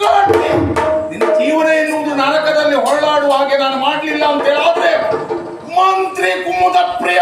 ನಿನ್ನ ಜೀವನ ಎನ್ನುವುದು ನರಕದಲ್ಲಿ ಹೊರಳಾಡುವ ಹಾಗೆ ನಾನು ಮಾಡಲಿಲ್ಲ ಅಂತ ಹೇಳಾದ್ರೆ ಮಂತ್ರಿ ಕುಮುದ ಪ್ರಿಯ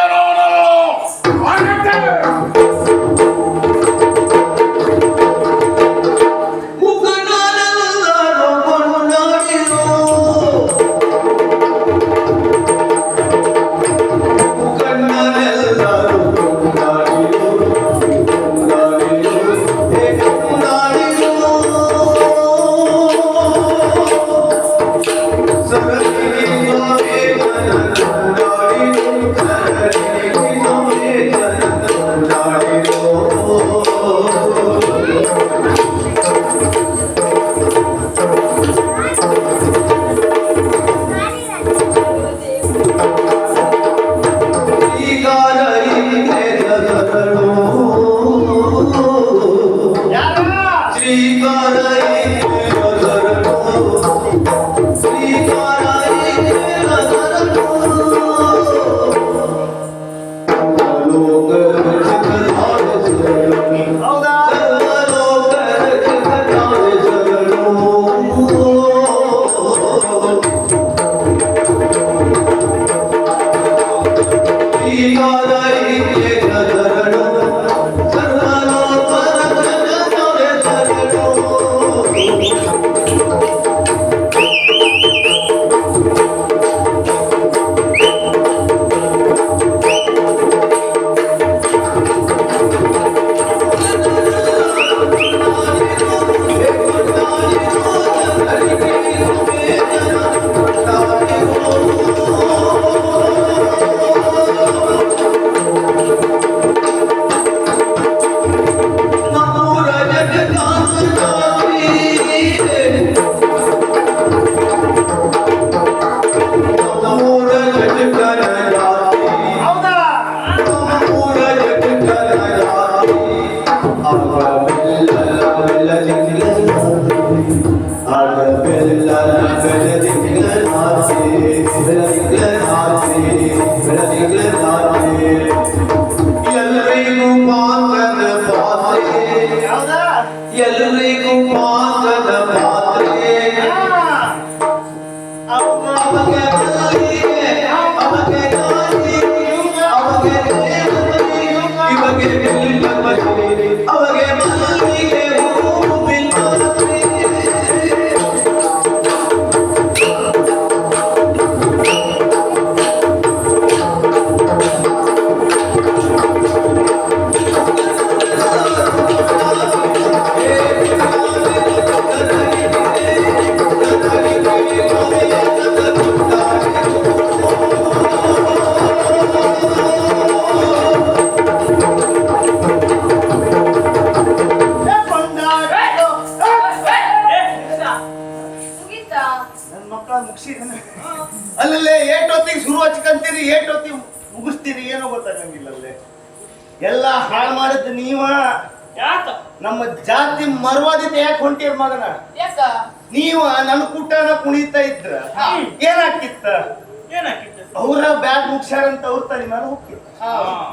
ಅವ್ರ ಬ್ಯಾಗ್ ಮುಗ್ಸ್ಯಾರಂತ ಅವ್ರ ತಲೆ ಮೇಲೆ ಹೋಗಿ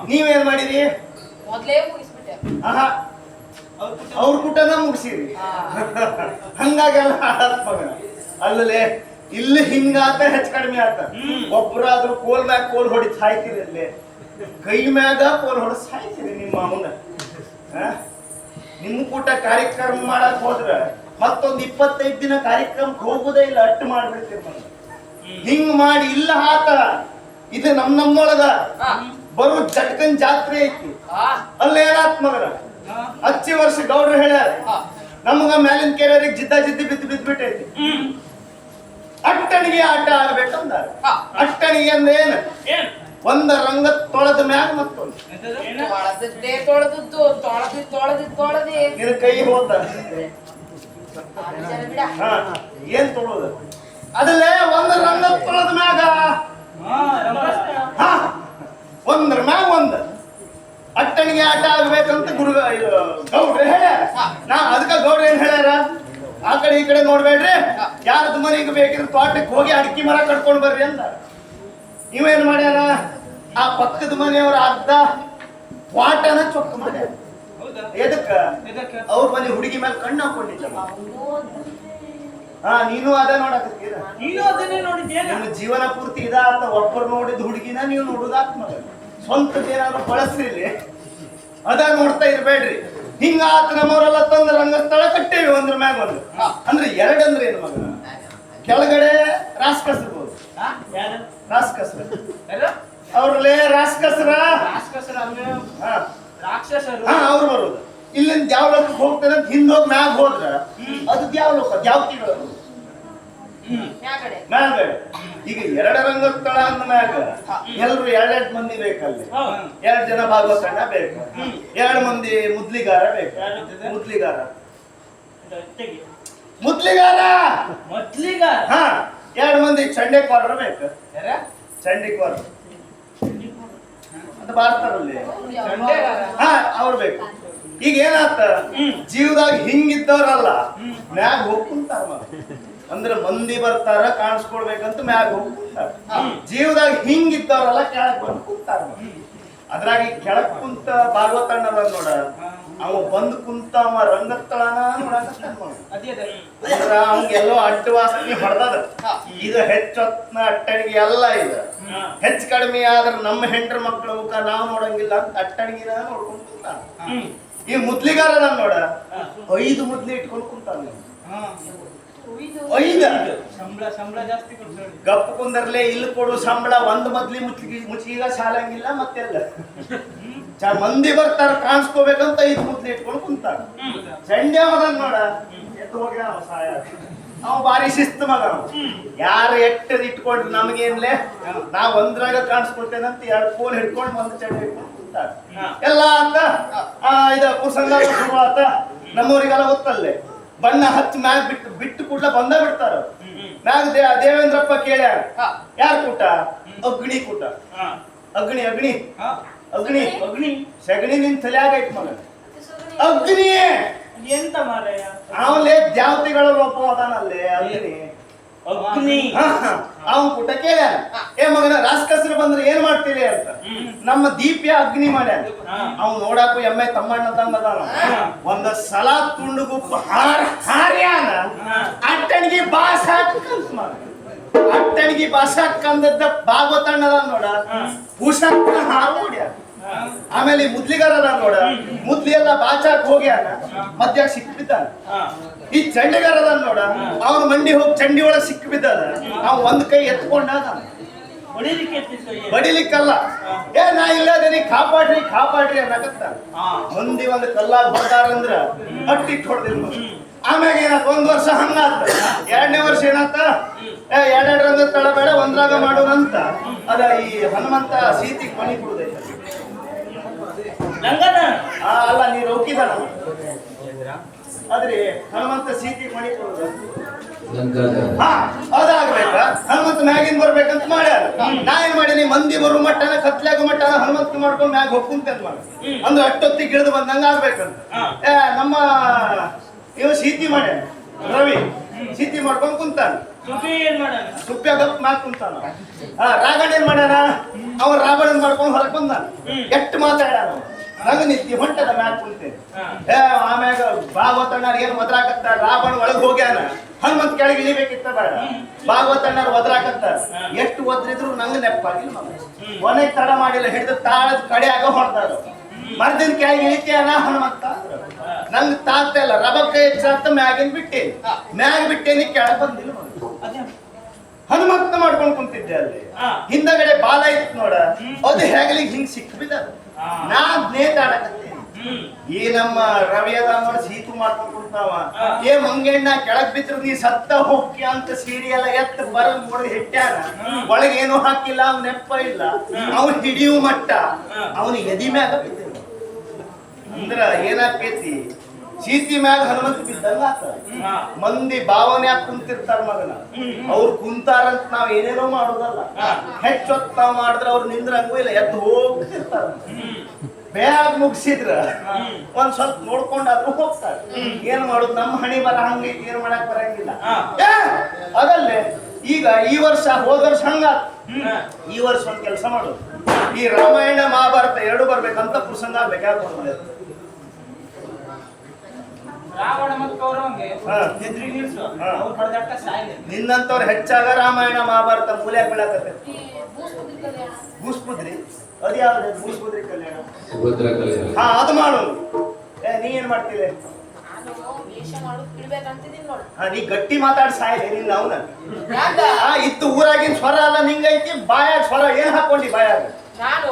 ನೀವೇನ್ ಮಾಡಿರಿ? ಮೊದ್ಲೇ ಮುಗಿಸ್ಬಿಟ್ಟೆ. ಆಹಾ. ಅವ್ರ ಕೂಟನ ಮುಗಿಸಿರಿ. ಹಂಗಾಗೆಲ್ಲ ಮಗನ. ಅಲ್ಲಲೇ ಇಲ್ಲಿ ಹಿಂಗಾತ ಹೆಚ್ಚು ಕಡಿಮೆ ಆತ. ಒಬ್ಬರಾದ್ರೂ ಕೋಲ್ ಮ್ಯಾಗ ಕೋಲ್ ಹೊಡಿ ಸಾಯ್ತೀರಿ ಅಲ್ಲೇ. ಕೈ ಮ್ಯಾಗ ಕೋಲ್ ಹೊಡಿ ಸಾಯ್ತೀರಿ ನಿಮ್ಮ ಅಮ್ಮನ ಆ? ನಿಮ್ಮ ಕೂಟ ಕಾರ್ಯಕ್ರಮ ಮಾಡಕ್ ಹೋದ್ರ ಮತ್ತೊಂದ್ ಇಪ್ಪತ್ತೈದು ದಿನ ಕಾರ್ಯಕ್ರಮಕ್ಕೆ ಹೋಗುದೇ ಇಲ್ಲ ಅಟ್ಟು ಮಾಡ್ಬಿಡ್ತೀರಿ ಮಗ ಹಿಂಗ್ ಮಾಡಿ ಇಲ್ಲ ಹಾಕ. ಇದು ನಮ್ ನಮ್ಮೊಳಗ. ಬರು ಜಟ್ಕನ್ ಜಾತ್ರೆ ಐತಿ. ಆ, ಅಲ್ಲ ಏನಾತ್ ಮಗನ? ಹಚ್ಚಿ ವರ್ಷ ಗೌಡ್ರು ಹೇಳ್ಯಾರ. ಹಾ. ನಮಗ ಮ್ಯಾಲಿನ ಕೆರೆಯರಿಗೆ ಜಿದ್ದ ಜಿದ್ದಿ ಬಿದ್ದು ಬಿದ್ದು ಬಿಟ್ಟೈತಿ ಹ್ಮ್. ಅಟ್ಟಣಿಗೆ ಆಟ ಆಡ್ಬೇಕಂದ ಹಾ. ಅಟ್ಟಣಿಗೆ ಅಂದ್ರೆ ಏನ್? ಒಂದ ರಂಗ ತೊಳೆದ ಮ್ಯಾಗ ಮತ್ತೊಂದು. ಕೈ ಹೋದ. ಏನ್ ತೊಳೋದು? ಅದಲ್ಲೇ ಒಂದ್ ರಂಗ ತೊಳೆದ ಮ್ಯಾಗ. ಹಾ ರಂಗಸ್ಥ. ಹಾ ಒಂದ್ರ ಮ್ಯಾಗ ಒಂದ್. ಅಟ್ಟಣಿಗೆ ಆಟ ಆಗ್ಬೇಕಂತ ಗುರು ಇದು ಹೇಳ ಹೇಳ್ಯಾರ. ನಾ ಅದಕ್ಕ ಗೌಡ್ರ ಏನ್ ಹೇಳ್ಯಾರ? ಆ ಕಡೆ ಈ ಕಡೆ ನೋಡ್ಬೇಡ್ರಿ. ಯಾರದ್ ಮನೆಗೆ ಬೇಕಿದ್ರೆ ತೋಟಕ್ಕೆ ಹೋಗಿ ಅಡಿಕೆ ಮರ ಕಟ್ಕೊಂಡ್ ಬರ್ರಿ ಅಂತ ನೀವೇನ್ ಮಾಡ್ಯಾರ? ಆ ಪಕ್ಕದ ಮನೆಯವ್ರ ಅರ್ಧ ತೋಟನ ಚೊಕ್ಕ ಮಾಡ್ಯಾರ ಹೌದಾ? ಎದಕ್ಕ? ಅವ್ರ ಮನೆ ಹುಡುಗಿ ಮೇಲೆ ಕಣ್ಣು ಹಾಕೊಂಡಿದ್ದ. ಹಾ ನೀನು ಅದ ನೋಡಕತ್ತೀರ ನೀನು ಅದನ್ನೇ ನಿಮ್ಮ ಜೀವನ ಪೂರ್ತಿ ಇದಾತ ಒಬ್ಬರು ನೋಡಿದ ಹುಡುಗಿನ ನೀವು ನೋಡುದಾತ್ ಮಗ. ಸ್ವಂತದೇನಾದ್ರು ಬಳಸ್ರಿ ಅದ ನೋಡ್ತಾ ಇರ್ಬೇಡ್ರಿ. ಹಿಂಗಾತ ನಮ್ಮವರೆಲ್ಲ ತಂದ ರಂಗಸ್ಥಳ ಕಟ್ಟೇವಿ ಒಂದ್ರ ಮ್ಯಾಗ ಒಂದು. ಅಂದ್ರೆ ಎರಡಂದ್ರೆ ಏನು ಮಗ? ಕೆಳಗಡೆ ರಾಸ್ಕಸ್ರಬಹುದು ರಾಸ್ ಯಾರು? ರಾಸ್ಕಸ್ರ ರಾಸ್ ಅವ್ರಲ್ಲೇ ರಾಸ್ಕಸ್ರ ಕಸ್ರ ಅಂದ್ರೆ ಹಾ. ರಾಕ್ಷಸರು. ಹಾ ಅವ್ರು ಬರೋದು. ಇಲ್ಲಿಂದ ಯಾವ ಲೋಕಕ್ಕೆ ಹೋಗ್ತಾರೆ ಅಂತ ಹಿಂದೋಗಿ ಮ್ಯಾಗ ಹೋದ್ರ ಅದು ಯಾವ ಲೋಕ? ಯಾವ ಮ್ಯಾಗಡೆ. ಈಗ ಎರಡ ರಂಗಸ್ಥಳ ಅಂದ ಮ್ಯಾಗ ಎಲ್ರು ಎರಡೆರಡು ಮಂದಿ ಬೇಕಲ್ಲಿ. ಹೌದು. ಎರಡ್ ಜನ ಭಾಗವತಣ್ಣ ಬೇಕು. ಎರಡ್ ಮಂದಿ ಮುದ್ಲಿಗಾರ ಬೇಕು. ಮುದ್ಲಿಗಾರ. ಮುದ್ಲಿಗಾರ! ಮುದ್ಲಿಗಾರ? ಮೊದ್ಲಿಗ ಹಾ. ಎರಡ್ ಮಂದಿ ಚಂಡೆಕೋರರ ಬೇಕು. ಚಂಡಿ ಚಂಡಿಕೋರ ಅಂತ ಬಾರ್ತಾರಲ್ಲಿ ಹಾ ಅವ್ರು ಬೇಕು. ಈಗ ಏನಾತ. ಜೀವದಾಗ ಹಿಂಗಿದ್ದವ್ರಲ್ಲ. ಮ್ಯಾಗ ಹೋಗ್ಕುಂತಾರ ಅಂದ್ರೆ ಮಂದಿ ಬರ್ತಾರ ಕಾಣಿಸ್ಕೊಳ್ಬೇಕಂತ ಮ್ಯಾಗ ಹೋಗ್ಕುಂತಾರ. ಜೀವದಾಗ ಹಿಂಗಿದ್ದವ್ರಲ್ಲ ಕೆಳಗ್ ಬಂದು ಕುಂತಾರ. ಅದ್ರಾಗ ಈ ಕೆಳಗ್ ಕುಂತ ಭಾಗವತಣ್ಣದ ನೋಡ ಅವ ಬಂದ್ ಕುಂತ ಅವ ರಂಗತ್ತಳನ ನೋಡ. ಅವಂಗೆಲ್ಲೋ ಅಡ್ಡ ವಾಸನೆ ಹೊಡೆದದ ಇದು ಹೆಚ್ಚೊತ್ನ ಅಟ್ಟಣಿಗೆ ಎಲ್ಲ ಇದು ಹೆಚ್ಚ ಕಡಿಮೆ ಆದ್ರ ನಮ್ಮ ಹೆಂಡ್ರ ಮಕ್ಕಳ ಮುಖ ನಾವು ನೋಡಂಗಿಲ್ಲ ಅಂತ ಅಟ್ಟಣಿಗಿನ ನೋಡ್ಕೊಂಡ್ ಕುಂತಾನ ಹ್ಮ್. ಈ ಮುದ್ಲಿಗಾರ ನಾನು ನೋಡ ಐದು ಮುದ್ಲಿ ಇಟ್ಕೊಂಡು ಕುಂತಾನ. ಐದ. ಸಂಬಳ ಸಂಬಳ ಜಾಸ್ತಿ ಗಪ್ಪ ಕುಂದರ್ಲೆ ಇಲ್ಲಿ ಕೊಡು ಸಂಬಳ ಒಂದ್ ಮದ್ಲಿ ಮುಚ್ಚಿಗೆ ಮುಚ್ಚಿಗ ಸಾಲಂಗಿಲ್ಲ ಮತ್ತೆಲ್ಲ. ಚ ಮಂದಿ ಬರ್ತಾರ ಕಾಣಿಸ್ಕೋಬೇಕಂತ ಐದು ಮುದ್ಲಿ ಇಟ್ಕೊಂಡು ಕುಂತಾನ. ಚಂಡ ಮಗನ್ ನೋಡ. ಎದ್ದು ಹೋಗ ಸಹಾಯ ಅವ ಬಾರಿ ಶಿಸ್ತು ಮಗ. ಯಾರು ಎಟ್ಟದ್ ಇಟ್ಕೊಂಡ್ರು ನಮಗೇನ್ಲೆ? ನಾವ್ ಒಂದ್ರಾಗ ಕಾಣಿಸ್ಕೊಳ್ತೇನಂತ ಎರಡು ಫೋನ್ ಹಿಡ್ಕೊಂಡು ಒಂದು ಚಂಡ ಹಿಡ್ಕೊಂಡು ಹಾ. ಎಲ್ಲ ಅಂತ ಆ, ಇದ ಪ್ರಸಂಗ ಶುರು ಆತ ನಮ್ಮೂರಿಗೆಲ್ಲ ಗೊತ್ತಲ್ಲೇ. ಬಣ್ಣ ಹಚ್ಚಿ ಮ್ಯಾಗ ಬಿಟ್ಟು ಬಿಟ್ಟು ಕೂಡ ಬಂದ ಬಿಡ್ತಾರ. ಮ್ಯಾಗ ದೇ ದೇವೇಂದ್ರಪ್ಪ ಕೇಳ್ಯಾರ. ಯಾರ ಕೂಟ? ಅಗ್ನಿ ಕೂಟ. ಅಗ್ನಿ ಅಗ್ನಿ. ಹಾ. ಅಗ್ನಿ. ಅಗ್ನಿ. ಸಗಣಿ ನಿನ್ ತಲೆಯಾಗೈತ್ ಐತ್ ಮಗ. ಅಗ್ನಿ ಎಂತ ಮಾರಯ್ಯ? ಅವಲೇ ದ್ಯಾವತಿಗಳ ಒಬ್ಬ ಅದಾನಲ್ಲೇ ಅಗ್ನಿ. ಅಗ್ನಿ. ಅವನ್ ಪುಟ ಕೇಳ್ಯಾನ. ಏ ಮಗನ ರಾಜಕಸ್ರು ಬಂದ್ರೆ ಏನ್ ಮಾಡ್ತೀರಿ ಅಂತ? ನಮ್ಮ ದೀಪ್ಯ ಅಗ್ನಿ ಮಾಡ್ಯಾನ. ಅವ್ನು ಅವ್ ನೋಡಾಕು ಎಮ್ಮೆ ತಮ್ಮಣ್ಣ ತಂದದ ಒಂದ ಸಲ ತುಂಡುಗುಪ್ಪ ಹಾರ ಹಾರ್ಯಾನ. ಅಟ್ಟಣಿಗೆ ಬಾಸ್ ಹಾಕಂತ ಮಾಡ ಅಟ್ಟಣಿಗೆ ಬಾಸ್ ಹಾಕಂದದ್ದ ಭಾಗವತಣ್ಣದ ನೋಡ. ಭೂಷಣ ಹಾರು ಹೊಡ್ಯಾನ. ಆಮೇಲೆ ಮುದ್ಲಿಗಾರ ನೋಡ. ಮುದ್ಲಿ ಎಲ್ಲ ಬಾಚಾಕ್ ಹೋಗ್ಯಾನ. ಮಧ್ಯ ಸಿಕ್ಬಿದ್ದಾನ ಹಾ. ಈ ಚಂಡಿಗಾರ ಅದ ನೋಡ ಅವನ ಮಂಡಿ ಹೋಗಿ ಚಂಡಿ ಒಳಗೆ ಸಿಕ್ಕಿ ಬಿದ್ದಾನ. ಅವ್ ಒಂದ್ ಕೈ ಎತ್ಕೊಂಡ ಬಡಿಲಿಕ್ಕಲ್ಲ. ಏ ನಾ ಇಲ್ಲದೇನಿ ಕಾಪಾಡ್ರಿ ಕಾಪಾಡ್ರಿ ಅನ್ನಕತ್ತ. ಮಂದಿ ಒಂದು ಕಲ್ಲಾಗ ಹೊಡೆದಾರಂದ್ರ ಹಟ್ಟಿ ಹೊಡೆದಿಲ್ಲ ಆಮ್ಯಾಗ ಏನಾತ ಒಂದ್ ವರ್ಷ ಹಂಗಾತ ಎರಡನೇ ವರ್ಷ ಏನಾತ? ಏ ಎರಡೆರಡು ತಡಬೇಡ ತಳ ಬೇಡ ಒಂದ್ರಾಗ ಮಾಡೋಣಂತ ಅದ ಈ ಹನುಮಂತ ಸೀತಿ ಮಣಿ ಕೊಡುದೈತ. ಆ ಅಲ್ಲ ನೀ ರೌಕಿದಾನ? ಆದ್ರೆ ಹನುಮಂತ ಸೀತಿ ಮಣಿ ಕೊಡುದ ಹಾ ಅದಾಗ್ಬೇಕ? ಹನುಮಂತ ಮ್ಯಾಗಿನ್ ಬರ್ಬೇಕಂತ ಮಾಡ್ಯಾರ. ನಾ ಏನ್ ಮಾಡೀನಿ? ಮಂದಿ ಬರು ಮಟ್ಟನ ಕತ್ಲಾಗ ಮಟ್ಟನ ಹನುಮಂತ ಮಾಡ್ಕೊಂಡು ಮ್ಯಾಗ ಹೋಗ್ಕುಂತ ಮಾಡ. ಅಂದ್ರೆ ಅಟ್ಟೊತ್ತಿಗೆ ಗಿಳ್ದ ಬಂದಂಗ ಆಗ್ಬೇಕಂತ. ನಮ್ಮ ಇವ ಸೀತಿ ಮಾಡ್ಯಾನ ರವಿ. ಸೀತಿ ಮಾಡ್ಕೊಂಡ್ ಕುಂತಾನ. ಗಪ್ ಮ್ಯಾಗ ಕುಂತಾನ. ಆ ರಾಗಣ ಏನ್ ಮಾಡ್ಯಾನ? ಅವ ರಾವಣನ್ ಮಾಡ್ಕೊಂಡ್ ಹೊರಗ್ ಬಂದಾನ. ಎಷ್ಟ್ ಮಾತಾಡ್ಯಾನ ಅವ. ನಿತ್ಯ ಹೊಂಟದ ಮ್ಯಾಗ ಕುಂತೇನೆ. ಹಾ. ಏ ಆಮ್ಯಾಗ ಭಾಗವತಣ್ಣರ್ ಏನ್ ಒದ್ರಾಕತ್ತ ರಾವಣ ಒಳಗ್ ಹೋಗ್ಯಾನ. ಹನುಮಂತ ಕೆಳಗೆ ಇಳಿಬೇಕಿತ್ತ ಬೇಡ. ಭಾಗವತಣ್ಣರ್ ಒದ್ರಾಕತ್ತ ಎಷ್ಟು ಒದ್ರಿದ್ರು ನಂಗ ನೆಪ್ಪಾಗಿಲ್ಲ. ಕೊನೆಗ್ ತಡ ಮಾಡಿಲ್ಲ ಹಿಡಿದು ತಾಳದ ಕಡೆಯಾಗ ಹೊಡ್ದಾರ. ಮರ್ದಿನ ಕೆಳಗೆ ಇಳಿತೀಯನ ಹನುಮಂತ. ನಂಗ್ ತಾತ ಇಲ್ಲ. ರಬಕ್ಕ ಹೆಚ್ಚಾತ ಮ್ಯಾಗಿನ್ ಬಿಟ್ಟೇನಿ. ಮ್ಯಾಗ ಬಿಟ್ಟೇನಿ ಕೆಳಗ್ ಬಂದಿಲ್ಲ ಹನುಮಂತ ಮಾಡ್ಕೊಂಡ್ ಕುಂತಿದ್ದೆ ಅಲ್ಲಿ. ಹಿಂದಗಡೆ ಬಾಲ ಇತ್ತು ನೋಡ. ಅದು ಹೆಗಲಿಗೆ ಹಿಂಗ್ ಸಿಕ್ ಬಿದ್ದ ಹಾ. ನಾ ಈ ನಮ್ಮ ರವಿ ಅದ ನೋಡಿ ಸೀತು ಮಾಡ್ಕೊಂಡ್ ಕುಂತಾವ. ಹಾ. ಏ ಮಂಗಣ್ಣ ಕೆಳಗ್ ಬಿದ್ರು ನೀ ಸತ್ತ ಹೋಗ್ಯ ಅಂತ ಸೀರಿ ಎಲ್ಲ ಎತ್ತ ಬರ ನೋಡಿ ಹಿಟ್ಟ್ಯಾನ ಒಳಗೆ ಏನು ಹಾಕಿಲ್ಲ ಅವ್ ನೆಪ್ಪ ಇಲ್ಲ. ಅವನ್ ಹಿಡಿಯು ಮಟ್ಟ. ಅವನ ಎದಿ ಮ್ಯಾಗ ಬಿದ್ದ ಅಂದ್ರ ಏನಾಕೈತಿ ಸೀತಿ ಮ್ಯಾಲ ಹನುಮಂತ ಬಿದ್ದಂಗ. ಮಂದಿ ಭಾವನೆ ಕುಂತಿರ್ತಾರ ಮಗನ. ಅವ್ರು ಕುಂತಾರಂತ ನಾವ್ ಏನೇನೋ ಮಾಡೋದಲ್ಲ. ಹೆಚ್ಚೊತ್ ನಾವ್ ಮಾಡಿದ್ರೆ ಅವ್ರು ನಿಂದ್ರಂಗೂ ಇಲ್ಲ ಎದ್ದು ಹೋಗ್ತಿರ್ತಾರ. ಬೇಗ ಮುಗಿಸಿದ್ರ. ಒಂದ್ ಸ್ವಲ್ಪ ನೋಡ್ಕೊಂಡಾದ್ರೂ ಹೋಗ್ತಾರೆ. ಏನ್ ಮಾಡುದು? ನಮ್ಮ ಹಣಿ ಬರ ಹಂಗೈತಿ ಏನ್ ಮಾಡಕ್ ಬರಂಗಿಲ್ಲ. ಅದಲ್ಲೇ ಈಗ ಈ ವರ್ಷ ಹೋದ ವರ್ಷ ಹಂಗ ಈ ವರ್ಷ ಒಂದ್ ಕೆಲಸ ಮಾಡುದು ಈ ರಾಮಾಯಣ ಮಹಾಭಾರತ ಎರಡು ಬರ್ಬೇಕಂತ ಪ್ರಸಂಗ ಬೇಕಾಗ್ತದೆ ರಾವಣ ಮತ್ತು ಕೌರವಂಗೆ ಹಾ. ಎದುರಿಗೆ ನಿಲ್ಸು. ಹಾ. ಅವ್ರು ಹೊಡೆದಾಟ ಸಾಯ್ಲಿ. ನಿನ್ನಂತವ್ರು ಹೆಚ್ಚಾಗ ರಾಮಾಯಣ ಮಹಾಭಾರತ ಮೂಲೆ ಬೀಳಕತ್ತೆ ಭೂಸ್ಪುದ್ರಿ ಅದ್ ಯಾವ್ದು? ಭೂಸ್ಪುದ್ರಿ ಕಲ್ಯಾಣ. ಹಾ ಅದು ಮಾಡು. ಏ ನೀ ಏನ್ ಮಾಡ್ತಿಲ್ಲ ನಾನು ವೇಷ ಮಾಡೋದು ಬಿಡ್ಬೇಕಂತಿದ್ದೀನಿ ನೋಡು. ಹಾ ನೀ ಗಟ್ಟಿ ಮಾತಾಡ್ ಸಾಯಿಲೆ ನಿನ್ನ ಅವನ. ಇತ್ತು ಊರಾಗಿನ ಸ್ವರ ಅಲ್ಲ ನಿಂಗೈತಿ ಬಾಯಾಗ ಸ್ವರ ಏನ್ ಹಾಕೊಂಡಿ ಬಾಯಾಗ? ನಾನು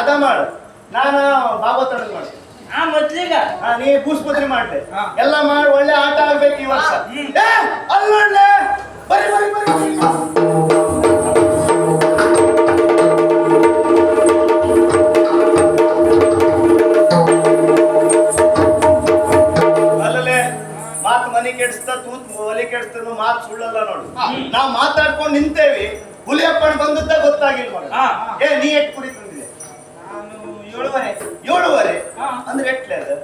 ಅದ ಮಾಡು. ನಾನು ಭಾಗವತ ಮಾಡ್ತೀನಿ. ಆ ಮೊದ್ಲಿಗ ಆ, ನೀ ಭೂಸ್ಪತ್ರೆ ಮಾಡ್ದೆ. ಹಾ. ಎಲ್ಲ ಮಾಡಿ ಒಳ್ಳೆ ಆಟ ಆಗ್ಬೇಕು ಈ ವರ್ಷ. ಏ, ಅಲ್ಲ್ ನೋಡ್ಲೆ. ಬರಿ ಬರಿ ಬರಿ. ಅಲ್ಲಲೆ ಮಾತು ಮನೆ ಕೆಡಿಸ್ತಾ ತೂತ್ ಒಲೆ ಕೆಡಿಸ್ತಾ ಮಾತು ಸುಳ್ಳಲ್ಲ ನೋಡು. ನಾವ್ ಮಾತಾಡ್ಕೊಂಡು ನಿಂತೇವಿ ಹುಲಿಯಪ್ಪನ್ ಬಂದದ್ದ ಗೊತ್ತಾಗಿಲ್ವ ಹಾ. ಏ ನೀ ಎಟ್ ಕುರಿ ಏಳುವರೆ. ಏಳುವರೆ? ಹಾ. ಅಂದ್ರೆ ಎಟ್ಲೆ ಅದು?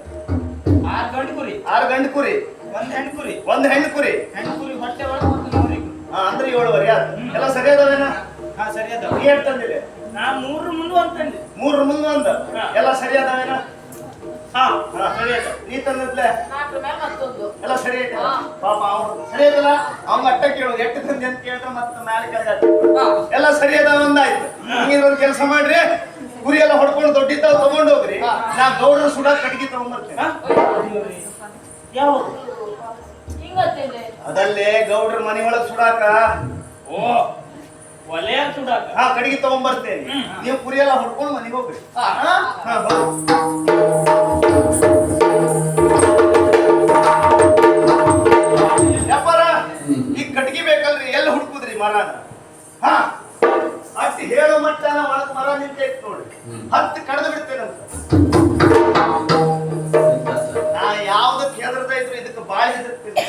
ಆರು ಗಂಟೆ ಕುರಿ. ಆರು ಗಂಡು ಕುರಿ. ಒಂದ್ ಹೆಣ್ಣು ಕುರಿ. ಒಂದ್ ಹೆಣ್ಣು ಕುರಿ. ಹೆಣ್ಣು ಕುರಿ ಹೊಟ್ಟೆ ಒಳಗೆ ಒಂದು ನೂರಿ ಹಾ, ಅಂದ್ರೆ ಏಳುವರೆ ಆತು ಎಲ್ಲ ಸರಿ ಅದಾವೇನ? ಹಾ ಸರಿ ಅದ ನೀ ಎಟ್ ತಂದಿದೆ? ನಾ ಮೂರು ಮುಂದೆ ಅಂತಂದೆ ಮೂರು ಮುಂದೆ ಒಂದು. ಹಾ. ಎಲ್ಲ ಸರಿ ಅದಾವೇನ? ಹಾ ಹಾ, ಸರಿ ಆಯ್ತು. ನೀ ತಂದಿದ್ಲೆ? ನಾಲ್ಕರ ಮೇಲೆ ಮತ್ತೊಂದು. ಎಲ್ಲ ಸರಿ ಐತೆ ಹಾ. ಪಾಪ ಅವ್ನು ಸರಿ ಐತಲ್ಲ ಅವ್ನ ಅಟ್ಟ ಕೇಳೋದು. ಎಷ್ಟು ತಂದೆ ಅಂತ ಕೇಳಿದ್ರೆ ಮತ್ತೆ ಮ್ಯಾಲೆ ಕೆಳಗೆ ಹಾ. ಎಲ್ಲ ಸರಿ ಅದಾವ ಒಂದಾಯ್ತು ಹಿಂಗಿದ್ರೆ ಕೆಲಸ ಮಾಡ್ರಿ. ಕುರಿ ಎಲ್ಲ ಹೊಡ್ಕೊಂಡು ದೊಡ್ಡಿದ್ದ ತಗೊಂಡೋಗ್ರಿ ಹಾ. ನಾ ಗೌಡ್ರ ಸುಡ ಕಟ್ಗಿ ತಗೊಂಡ್ಬರ್ತೇನೆ? ಅದಲ್ಲೇ ಗೌಡ್ರ ಮನೆ ಒಳಗ್ ಸುಡಾಕ. ಓ ಒಲೆಯ ಸುಡಾಕ? ಹಾ ಕಟ್ಗಿ ತಗೊಂಡ್ಬರ್ತೇನೆ. ನೀವು ಕುರಿ ಎಲ್ಲ ಹೊಡ್ಕೊಂಡು ಮನೆಗೆ ಹೋಗ್ರಿ. ಹಾ. ಈಗ ಕಟ್ಗಿ ಬೇಕಲ್ರಿ ಎಲ್ಲಿ ಹುಡುಕುದ್ರಿ ಮರನ? ಹಾ ಅಷ್ಟು ಹೇಳೋ ಮಟ್ಟನ ಒಳಗ್ ಮರ ನಿಂತೈತ್ ನೋಡಿ. ಹತ್ತು ಕಡದ ಬಿಡ್ತೇನಂತ ನಾ ಯಾವ್ದಕ್ಕೆ ಕೇಂದ್ರದ ಇದ್ರು ಇದಕ್ಕೆ ಬಾಳಿ ಹೆದರ್ತೀನಿ.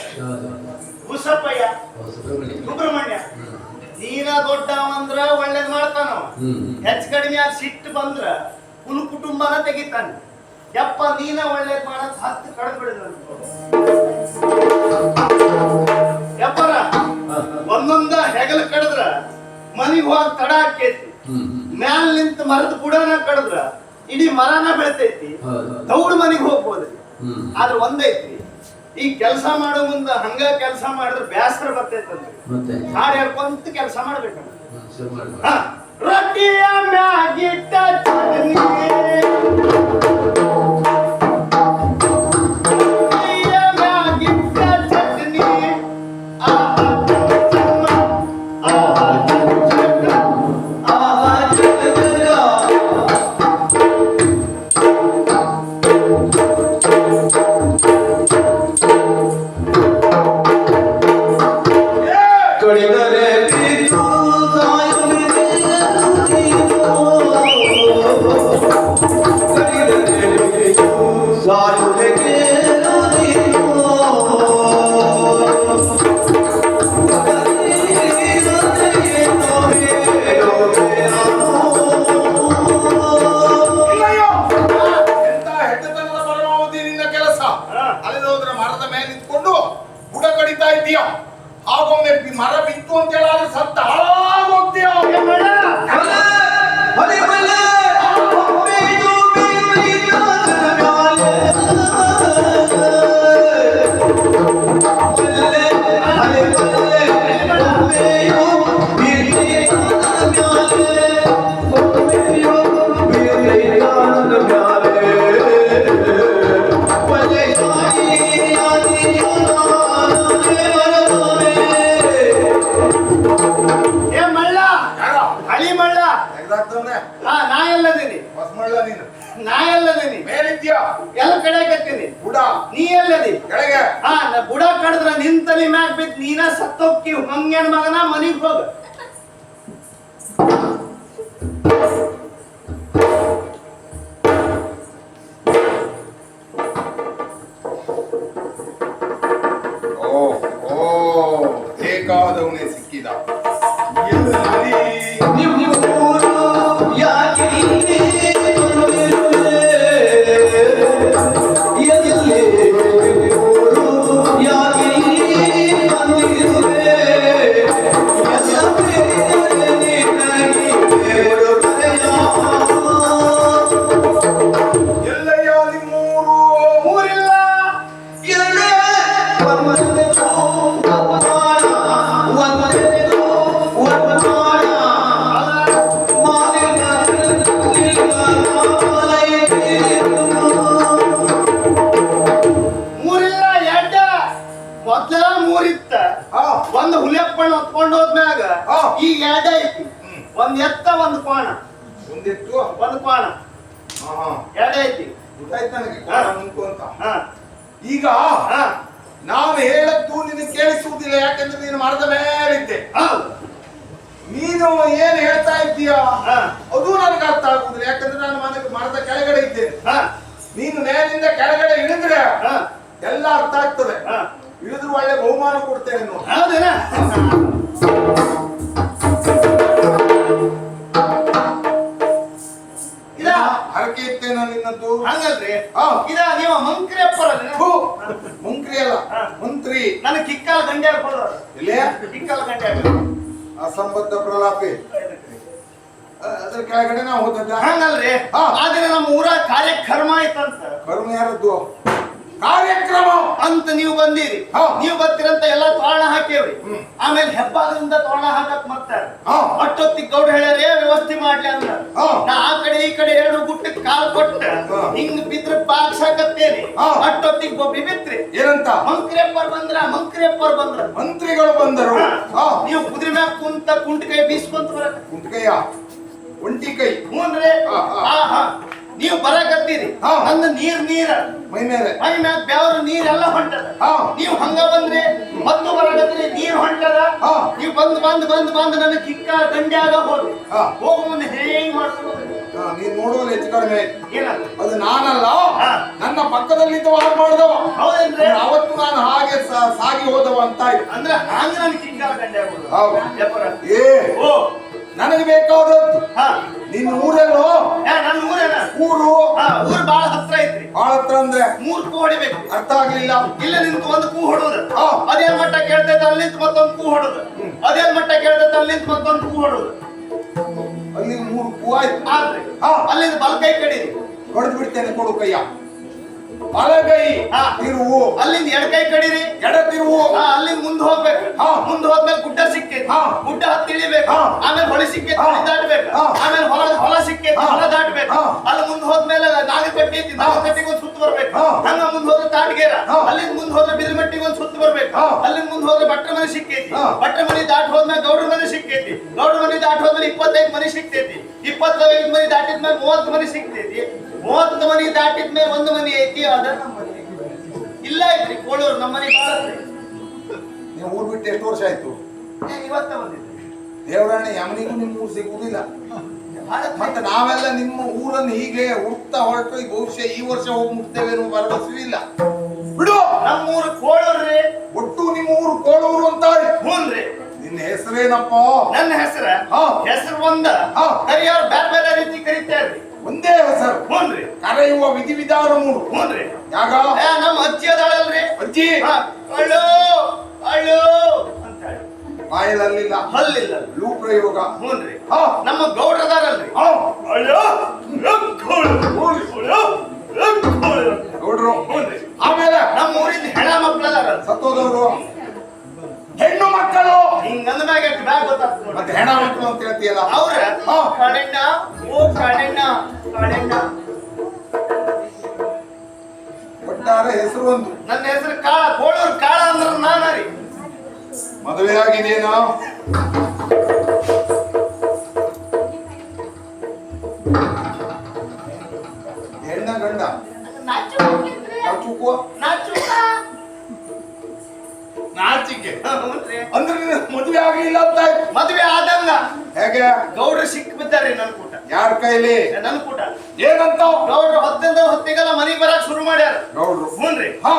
ಉಸಪ್ಪಯ್ಯ ಸುಬ್ರಹ್ಮಣ್ಯ, ನೀನ ದೊಡ್ಡವಂದ್ರ ಒಳ್ಳೇದ್ ಮಾಡ್ತಾನ ಹೆಚ್ಚು ಕಡಿಮೆ ಆಗಿ ಸಿಟ್ಟು ಬಂದ್ರ ಕುಲ್ ಕುಟುಂಬನ ತೆಗಿತಾನೆ. ಯಪ್ಪ, ನೀನ ಒಳ್ಳೇದ್ ಮಾಡಕ್ ಹತ್ತು ಕಡ್ದು ಬಿಡಿದ ಯಪ್ಪರ, ಒಂದೊಂದ ಹೆಗಲ ಕಡದ್ರ ಮನಿಗ್ ಹೋಗಿ ತಡ ಹ್ಮ್ ಮ್ಯಾಲ್ ನಿಂತ ಮರದ ಬುಡನ ಕಡದ್ರ ಇಡೀ ಮರನ ಬೆಳಿತೈತಿ. ದೌಡ್ ಮನೆಗೆ ಹೋಗ್ಬೋದ್ರಿ ಆದ್ರ ಒಂದೈತಿ ಈ ಕೆಲಸ ಮಾಡೋ ಮುಂದ ಹಂಗ ಕೆಲಸ ಮಾಡಿದ್ರ ಬ್ಯಾಸರ ಬರ್ತೈತಂದ್ರಿ ಹಾಡು ಹೇಳ್ಕೊಂತ ಕೆಲಸ ಮಾಡ್ಬೋದು ರೊಟ್ಟಿಯ ಮ್ಯಾಗಿಟ್ಟ ಚಟ್ನಿ. ಮಂಗ್ಯನ ಮಗನ ಮನಿಗ್ ಒಂದ್ ಕೋಣ. ಎರಡೇ ಐತಿ. ಗೊತ್ತಾಯ್ತು ನನಗೆ ಹಾ. ಕೋಣ ಉಂಟು ಅಂತ. ಹಾ. ಈಗ ಹಾ. ನಾನು ಹೇಳದ್ದು ನಿನ್ನ ಕೇಳಿಸುವುದಿಲ್ಲ ಯಾಕಂದ್ರೆ ನೀನು ಮರದ ಮೇಲಿದ್ದೆ ನೀನು ಏನ್ ಹೇಳ್ತಾ ಇದ್ದೀಯ? ಹಾ. ಅದು ನನಗೆ ಅರ್ಥ ಆಗುದಿಲ್ಲ ಯಾಕಂದ್ರೆ ನಾನು ಮನೆಗೆ ಮರದ ಕೆಳಗಡೆ ಇದ್ದೇನೆ ಹಾ. ನೀನು ಮೇಲಿಂದ ಕೆಳಗಡೆ ಇಳಿದ್ರೆ ಹಾ. ಎಲ್ಲ ಅರ್ಥ ಆಗ್ತದೆ. ಹಾ. ಇಳಿದ್ರು ಒಳ್ಳೆ ಬಹುಮಾನ ಕೊಡ್ತೇನೆ ನೋಡಿ ಕೆಳಗಡೆ ನಾವು ಹೋದದ್ದ ಹಂಗಲ್ರಿ. ಆದ್ರೆ ನಮ್ಮ ಊರ ಕಾರ್ಯಕ್ರಮ ಆಯ್ತಂತ ಕರ್ಮ ಯಾರದ್ದು? ಕಾರ್ಯಕ್ರಮ. ಅಂತ ನೀವು ಬಂದಿರಿ. ಹಾ. ನೀವು ಬರ್ತೀರಂತ ಎಲ್ಲಾ ತೋರಣ ಹಾಕೇವ್ರಿ. ಆಮೇಲೆ ಹೆಬ್ಬಾಗದಿಂದ ತೋರಣ ಹಾಕಕ್ ಹಾ. ಅಷ್ಟೊತ್ತಿಗೆ ಗೌಡ ಹೇಳ್ಯಾರೇ ವ್ಯವಸ್ಥೆ ಮಾಡ್ಲಿ ಅಂದ್ರ ಹಾ. ನಾ ಆ ಕಡೆ ಈ ಕಡೆ ಎರಡು ಗುಟ್ಟಕ್ಕೆ ಕಾಲ್ ಕೊಟ್ಟ. ಹಿಂಗ್ ಬಿದ್ರ ಬಾಗ್ಸಾಕತ್ತೇನಿ ಹಾ. ಅಷ್ಟೊತ್ತಿಗೆ ಒಬ್ಬ ಬಿತ್ರಿ. ಏನಂತ? ಮಂಕ್ರಿಯಪ್ಪರ್ ಬಂದ್ರ ಮಂಕ್ರಿಯಪ್ಪರ್ ಬಂದ್ರ. ಮಂತ್ರಿಗಳು ಬಂದರು. ನೀವು ಕುದುರೆ ಮ್ಯಾಗ ಕುಂತ ಕುಂಟ ಕೈ ಬೀಸ್ಕೊಂತ ಬರಕ. ಕುಂಟಕಯ್ಯ ಒಂಟಿ ಕೈ. ಹ್ಞೂನ್ರಿ ಅಂದ್ರೆ ಹಾ. ಹಾ ಹಾ. ನೀವು ಬರಕತ್ತೀರಿ. ಹಾ. ನಂದು ನೀರ್ ನೀರ. ಮೈ ಮೇಲೆ. ಮೈ ಮ್ಯಾಗ ನೀರ್ ನೀರೆಲ್ಲ ಹೊಂಟದ. ಹಾ. ನೀವು ಹಂಗ ಬಂದ್ರಿ ಮತ್ತು ಬರಕತ್ತೀರಿ ನೀರ್ ಹೊಂಟದ. ಹಾ. ನೀವು ಬಂದ್ ಬಂದ್ ಬಂದ್ ಬಂದ್ ನನ್ನ ಕಿಕ್ಕ ದಂಡ್ಯಾಗ ಹೋದ್ರಿ. ಹೋಗ ಮುಂದೆ ಹೇಗ್ ಮಾಡ್ಕೊಂಡು ಹಾ, ನೀನ್ ನೋಡುವಲ್ಲಿ ಹೆಚ್ಚು ಕಡಿಮೆ. ಅದು ನಾನಲ್ಲ. ನನ್ನ ಪಕ್ಕದಲ್ಲಿ ಹಾಗೆ ಮಾಡಿದವ. ಹೌದೇನ್ರಿ? ಅವತ್ತು ನಾನು ಹಾಗೆ ಸಾಗಿ ಹೋದವ ಅಂತ ಅಂದ್ರೆ ಅಂದ್ರ ಹಂಗ ನನ್ ಕಿಕ್ಕ ದಂಡ್ಯಾಗ ಹೌದು. ಏ. ಓ. ನನಗೆ ಬೇಕಾದದ್ದು ಹಾ. ನಿನ್ನ ಊರೇನು ನನ್ನ ಊರೇನ? ಊರು? ಹಾ ಊರ್ ಬಾಳ ಹತ್ರ ಐತ್ರಿ. ಬಹಳ ಹತ್ರ ಅಂದ್ರೆ? ಮೂರ್ ಕೂ ಹೊಡಿಬೇಕು. ಅರ್ಥ ಆಗ್ಲಿಲ್ಲ. ಇಲ್ಲ ನಿಂತು ಒಂದು ಕೂ ಹೊಡೋದು. ಹಾ. ಅದೇನ್ ಮಟ್ಟ ಕೇಳ್ತೈತೆ ಅಲ್ಲಿ ನಿಂತು ಮತ್ತೊಂದು ಕೂ ಹೊಡೋದು. ಅದೇನ್ ಮಟ್ಟ ಕೇಳ್ತೈತೆ ಅಲ್ಲಿ ನಿಂತು ಮತ್ತೊಂದು ಕೂ ಹೊಡೋದು. ಅಲ್ಲಿ ಮೂರು ಕೂ ಆಯ್ತು. ಆದ್ರಿ ಹಾ. ಅಲ್ಲಿಂದ ಬಲಕೈ ಹೊಡೆದ್ ಹೊಡೆದು ಬಿಡ್ತೇನೆ ಕೊಡು ಕೈಯ. ಬಲಗೈ. ತಿರುವು ಅಲ್ಲಿಂದ ಎಡಕೈ ಕಡಿರಿ ಎಡ ತಿರುವು ಅಲ್ಲಿಂದ ಮುಂದ್ ಹೋಗ್ಬೇಕು. ಮುಂದ್ ಹೋದ್ಮೇಲೆ ಗುಡ್ಡ ಸಿಕ್ಕೈತಿ ಹಾ. ಗುಡ್ಡ ಹತ್ತಿ ಇಳಿಬೇಕು. ಆಮೇಲೆ ಹೊಳಿ ಸಿಕ್ಕೈತಿ. ಹೊಳಿ ದಾಟ್ಬೇಕು. ಆಮೇಲೆ ಹೊಲ ಹೊಲ ಸಿಕ್ಕೈತಿ ಹೊಲ ದಾಟ್ಬೇಕು ಅಲ್ಲಿ ಮುಂದೆ ಹೋದ್ಮೇಲೆ ನಾಗಕಟ್ಟಿ ಐತಿ ನಾಗಕಟ್ಟಿಗೆ ಒಂದ್ ಸುತ್ತು ಬರ್ಬೇಕು. ಹಂಗ ಮುಂದ್ ಹೋದ್ರೆ ತಾಟ್ಗೇರ. ಅಲ್ಲಿಂದ ಮುಂದೆ ಹೋದ್ರೆ ಬಿದಿರ್ಮಟ್ಟಿಗೆ ಒಂದ್ ಸುತ್ತು ಬರ್ಬೇಕು. ಅಲ್ಲಿಂದ ಮುಂದೆ ಹೋದ್ರೆ ಭಟ್ರ ಮನೆ ಸಿಕ್ಕೈತಿ ಹಾ. ಭಟ್ರ ಮನೆ ದಾಟ್ ಹೋದ್ಮೇಲೆ ಗೌಡ್ರ ಮನೆ ಸಿಕ್ಕೈತಿ ಗೌಡ್ರ ಮನೆ ದಾಟ್ ಹೋದ್ಮೇಲೆ ಇಪ್ಪತ್ತೈದು ಮನೆ ಸಿಕ್ತೈತಿ ಇಪ್ಪತ್ತೈದು ಮನೆ ದಾಟಿದ್ಮೇಲೆ ಮೂವತ್ತು ಮನೆ ಸಿಕ್ತೈತಿ ಮೂವತ್ತು ಮನೆ ದಾಟಿದ್ಮೇಲೆ ಒಂದು ಮನೆ ಐತಿ ಅದ ಇಲ್ಲ ಐತ್ರಿ ಕೋಳೂರು ನಮ್ಮ ಮನೆ ಬಾಳ ಐತ್ರಿ. ನೀವು ಊರ್ ಬಿಟ್ಟು ಎಷ್ಟು ವರ್ಷ ಆಯ್ತು? ಇವತ್ತ ಬಂದಿದ್ದೆ. ದೇವರಾಣಿ ಯಮನಿಗೂ ನಿಮ್ಮ ಊರು ಸಿಗುವುದಿಲ್ಲ. ಭಾಳ ಮತ್ತೆ ನಾವೆಲ್ಲ ನಿಮ್ಮ ಊರನ್ನು ಹೀಗೆ ಹುಡ್ತಾ ಹೊರಟು ಈ ಬಹುಶಃ ಈ ವರ್ಷ ಹೋಗಿ ಮುಟ್ತೇವೆ ಅನ್ನೋ ಭರವಸೆ ಇಲ್ಲ. ಬಿಡು! ನಮ್ಮ ನಮ್ಮೂರು ಕೋಳೂರ್ರಿ ಒಟ್ಟು ನಿಮ್ಮ ಊರು ಕೋಳೂರು ಅಂತ ಹ್ಞೂನ್ರಿ ನಿನ್ನ ಹೆಸರೇನಪ್ಪ? ನನ್ನ ಹೆಸರ? ಹಾ. ಹೆಸರು ಒಂದ. ಹಾ. ಕರಿಯವ್ರು ಬೇರೆ ಬೇರೆ ರೀತಿ ಕರಿತಾರ್ರಿ ಒಂದೇ ಹೆಸರು. ಹ್ಞೂನ್ರಿ ಕರೆಯುವ ವಿಧಿವಿಧಾನ ಮೂರು. ಹ್ಞೂನ್ರಿ ಯಾಗ? ಏ, ನಮ್ಮ ಅಜ್ಜಿ ಅದಾಳಲ್ರಿ. ಅಜ್ಜಿ ಹಾ, ಅಳು ಅಳು ಅಂತ ಹೇಳಿ. ಬಾಯಲಲ್ಲಿಲ್ಲ ಹಲ್ಲಿಲ್ಲ. ಲೂ ಪ್ರಯೋಗ. ಹ್ಞೂನ್ರಿ ಹಾ. ನಮ್ಮ ಗೌಡ್ರದಾರಲ್ರಿ ಹಾ. ನೋಡ್ರು ಹ್ಞೂನ್ರಿ ಆಮೇಲೆ? ನಮ್ಮ ಊರಿಂದ ಹೆಣ ಮಕ್ಕಳದಾರ ಸತ್ತೋದವರು? ಹೆಣ್ಣು ಮಕ್ಕಳು? ಹಿಂಗಂದ ಮ್ಯಾಗ ಬ್ಯಾಗ್ ಗೊತ್ತಾಗ್ತದೆ. ಮತ್ತೆ ಹೆಣ ಮಕ್ಕಳು ಅಂತ ಹೇಳ್ತೀಯಲ್ಲ? ಅವ್ರ ಹಾ. ಓ ಕಡೆಣ್ಣ ಕಡೆಣ್ಣ ಒಟ್ಟಾರೆ ಹೆಸರು ಒಂದು. ನನ್ನ ಹೆಸರು ಕಾಳ ಕೋಳೂರು ಕಾಳ ಅಂದ್ರ ನಾನ ರೀ. ಮದುವೆ ಆಗಿದೇನೋ ಹೆಣ್ಣ ಗಂಡ. ನಾಚುಕೋ. ಚುಕ್ಕುವ ನಾಚಿಕೆ ಅಂದ್ರೆ ಮದುವೆ ಆಗ್ಲಿಲ್ಲ ಅಂತ ಮದುವೆ ಆದಂಗ ಹೇಗೆ ಗೌಡ್ರು ಸಿಕ್ ಬಿದ್ದಾರೆ ನನ್ ಕೂಟ. ಯಾರ ಕೈಲಿ? ನನ್ನ ಕೂಟ. ಏನಂತ? ಗೌಡ್ರು ಹೊತ್ತಿಂದ ಹೊತ್ತಿಗೆಲ್ಲ ಮನಿಗ್ ಬರಕ್ ಶುರು ಮಾಡ್ಯಾರ. ಗೌಡ್ರು. ಹ್ಞೂನ್ರಿ. ಆ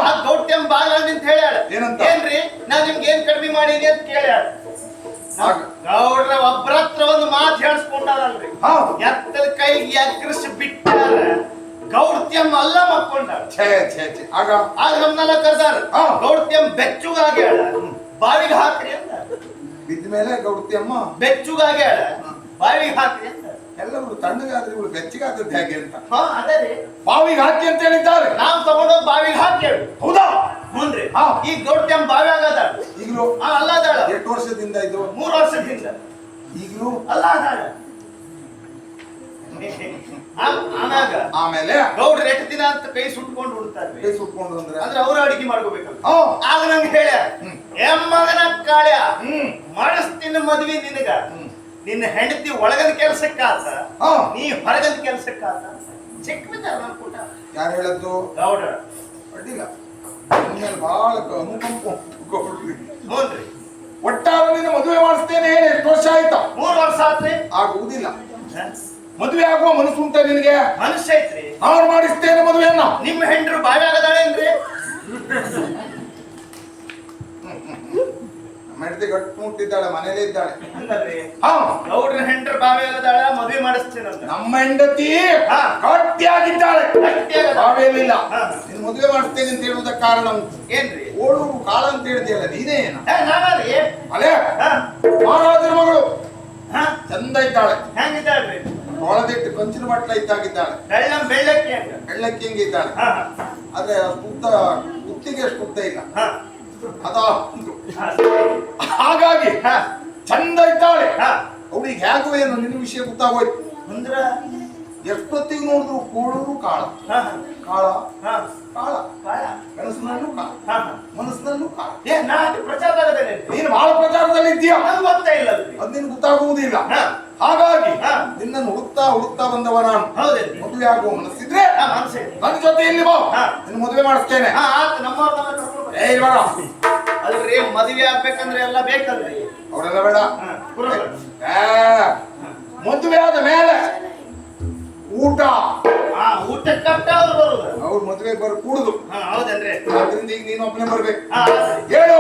ಎಂಬ ಬಾಗ ನಿಂತ ಹೇಳ್ಯಾಳ. ಏನಂತ? ಏನ್ರಿ ನಾ ನಿಮ್ಗೆ ಏನ್ ಕಡಿಮೆ ಮಾಡಿದಿ ಅಂತ ಕೇಳ್ಯಾಳ. ಗೌಡ್ರ ಗೌಡ್ರ ಒಬ್ರತ್ರ ಒಂದು ಮಾತು ಹೇಳಿಸ್ಕೊಂಡಾರಲ್ರಿ ಎತ್ತದ ಕೈಗೆ ಎಕ್ಕರಿಸಿ ಬಿಟ್ಟಾರ. ಗೌಡ್ತ್ಯಂ ಅಲ್ಲ ಛೇ ಆಗ. ನಮ್ನೆಲ್ಲ ಕರ್ದಾರ. ಗೌಡ್ತ್ಯಂ ಬೆಚ್ಚುಗಾಗ್ಯಾಳ ಬಾವಿಗೆ ಹಾಕ್ರಿ ಅಂತ. ಬಿದ್ದ ಮೇಲೆ ಗೌಡತಿ ಅಮ್ಮ. ಬೆಚ್ಚುಗಾಗ್ಯಾಳ ಬಾವಿಗೆ ಹಾಕಿ ಅಂತ. ಎಲ್ಲರೂ ತಣ್ಣಗಾದ್ರೆ ಇವಳು ಬೆಚ್ಚಗಾದದ್ದು ಹೇಗೆ ಅಂತ. ಹಾ ಅದೇ ರೀ. ಬಾವಿಗೆ ಹಾಕಿ ಅಂತ ಹೇಳಿದ್ದಾರೆ. ನಾವು ತಗೊಂಡೋಗಿ ಬಾವಿಗೆ ಹಾಕಿ ಹೌದಾ? ಹ್ಞೂನ್ರಿ ಹಾ. ಈ ಗೌಡ್ತ್ಯಂ ಬಾವಿ ಆಗದ ಈಗಲೂ ಆ ಅಲ್ಲ ಅದಾಳ. ಎಷ್ಟು ವರ್ಷದಿಂದ ಇದು? ಮೂರು ವರ್ಷದಿಂದ. ಈಗಲೂ ಅಲ್ಲ ಅದಾಳ. ಆಮ್- ಆಮ್ಯಾಗ ಆಮೇಲೆ ಗೌಡ್ರ ಎಷ್ಟು ದಿನ ಅಂತ ಕೈ ಸುಟ್ಕೊಂಡು ಉಡ್ತಾರೆ ಕೈ ಸುಟ್ಕೊಂಡು ಅಂದ್ರೆ? ಅಂದ್ರೆ ಅವ್ರ ಅಡಿಗೆ ಮಾಡ್ಕೋಬೇಕಲ್ಲ. ಆಗ ನಂಗೆ ಹೇಳ್ಯ ಎಮ್ಮಗನ ಕಾಳ್ಯ? ಮಾಡಿಸ್ತೀನಿ ಮದ್ವಿ ನಿನಗ. ನಿನ್ನ ಹೆಂಡತಿ ಒಳಗದ ಕೆಲ್ಸಕ್ಕಾತ? ನೀ ಹೊರಗದ ಕೆಲ್ಸಕ್ಕಾತ? ಚಿಕ್ಕ ವಿಚಾರ ನನ್ ಕೂಟ ಯಾರು ಹೇಳದ್ದು? ಗೌಡ್ರ. ಅಡ್ಡಿಲ್ಲ. ನಿಮ್ಮಲ್ಲಿ ಬಹಳ ಅನುಕಂಪ ಗೌಡ್ರಿ. ಒಟ್ಟಾರೆ ನಿನ್ನ ಮದುವೆ ಮಾಡಿಸ್ತೇನೆ ಹೇಳಿ. ಎಷ್ಟು ವರ್ಷ ಆಯ್ತಾ? ಮೂರು ವರ್ಷ ಆತ್ರಿ. ಆಗುವುದಿಲ್ಲ? ಮದುವೆ ಆಗುವ ಮನಸ್ಸು ಉಂಟ ನಿನಗೆ? ಮನಸ್ಸು ಐತ್ರಿ. ನಾನು ಮಾಡಿಸ್ತೇನೆ ಮದುವೆಯನ್ನ. ನಿಮ್ಮ ಹೆಂಡ್ರು ಬಾವಿ ಆಗದಾಳೇನ್ರಿ ಮೆಡ್ದಿ ಗಟ್ಟು ಮುಟ್ಟಿದ್ದಾಳೆ ಮನೇಲಿ ಇದ್ದಾಳೆ. ಹಾ. ಗೌಡ್ರ ಹೆಂಡ್ರು ಬಾವಿ ಆಗದಾಳ ಮದ್ವೆ ಮಾಡಿಸ್ತೇನೆ ನಮ್ಮ ಹೆಂಡತಿ ಹಾ. ಗಟ್ಟಿಯಾಗಿದ್ದಾಳೆ. ಹಾ. ನಿನ್ ಮದುವೆ ಮಾಡಿಸ್ತೇನೆ ಅಂತ ಹೇಳುವುದಕ್ಕೆ ಕಾರಣ ಉಂಟು. ಏನ್ರಿ? ಓಡೂರು ಕಾಳ ಅಂತ ಹೇಳ್ತೀಯಲ್ಲ ನೀನೇ ಏನ? ಏ, ನಾನಾರಿ ಅಲೇ ಹ? ಮಹಾರಾಜರ ಮಗಳು. ಹ? ಚಂದ ಇದ್ದಾಳೆ. ಹೆಂಗಿದ್ದಾಳ್ರಿ ಒಳದಿಟ್ಟು ಕಂಚಿನ ಬಟ್ಲ ಇದ್ದಾಗಿದ್ದಾಳೆ. ಬೆಳ್ಳಂ ಬೆಳ್ಳಕ್ಕಿ ಅಂತ. ಬೆಳ್ಳಕ್ಕಿ ಹಿಂಗೆ ಇದ್ದಾಳೆ? ಹ, ಆದ್ರೆ ಉದ್ದ ಕುತ್ತಿಗೆ ಅಷ್ಟು ಉದ್ದ ಇಲ್ಲ. ಹ, ಅದ ಉಂಟು. ಹಾಗಾಗಿ ಹ, ಚಂದ ಇದ್ದಾಳೆ. ಹ. ಅವಳಿಗೆ ಹೇಗೋ ಏನು ನಿನ್ನ ವಿಷಯ ಗೊತ್ತಾಗೋಯ್ತು. ಅಂದ್ರ? ಎಷ್ಟೊತ್ತಿಗೆ ನೋಡಿದ್ರು ಕೂಳೂರು ಕಾಳ. ಹ, ಕಾಳ. ಹ, ಕಾಳ. ಕಾಳ. ಕನಸಿನಲ್ಲೂ ಕಾಳ. ಹ, ಹ. ಮನಸ್ಸಿನಲ್ಲೂ ಕಾಳ. ಏ ನಾ ಅದು ಪ್ರಚಾರದಾಗದೇನೆ ನೀನು ಬಹಳ ಪ್ರಚಾರದಲ್ಲಿ ಅದು ಗೊತ್ತೇ ಇಲ್ಲ ಅದು ನಿನ್ಗೆ ಗೊತ್ತಾಗುವುದಿಲ್ಲ. ಹ. ಹಾಗಾಗಿ. ನಿನ್ನನ್ನು ಹುಡುಕ್ತಾ ಹುಡುಕ್ತಾ ಬಂದವ ನಾನು. ಮದುವೆ ಆಗುವ ಮನಸ್ಸಿದ್ರೆ ನನ್ನ ಜೊತೆ ಇಲ್ಲಿ ಬಾ. ಹಾ. ನಿನ್ನ ಮದುವೆ ಮಾಡಿಸ್ತೇನೆ. ಅಲ್ರಿ ಮದುವೆ ಆಗ್ಬೇಕಂದ್ರೆ ಎಲ್ಲ ಬೇಕಲ್ರಿ. ಅವರೆಲ್ಲ ಬೇಡ. ಮದುವೆ ಆದ ಮೇಲೆ ಊಟ. ಹಾ ಊಟ ಕಟ್ಟ ಅವ್ರು ಬರುದು. ಅವ್ರ ಮದುವೆ ಬರ್ ಕೂಡುದು. ಹೌದೇನ್ರಿ. ಆದ್ರಿಂದ ಈಗ ನೀನು ಒಬ್ಬನೇ ಬರ್ಬೇಕು. ಹೇಳು?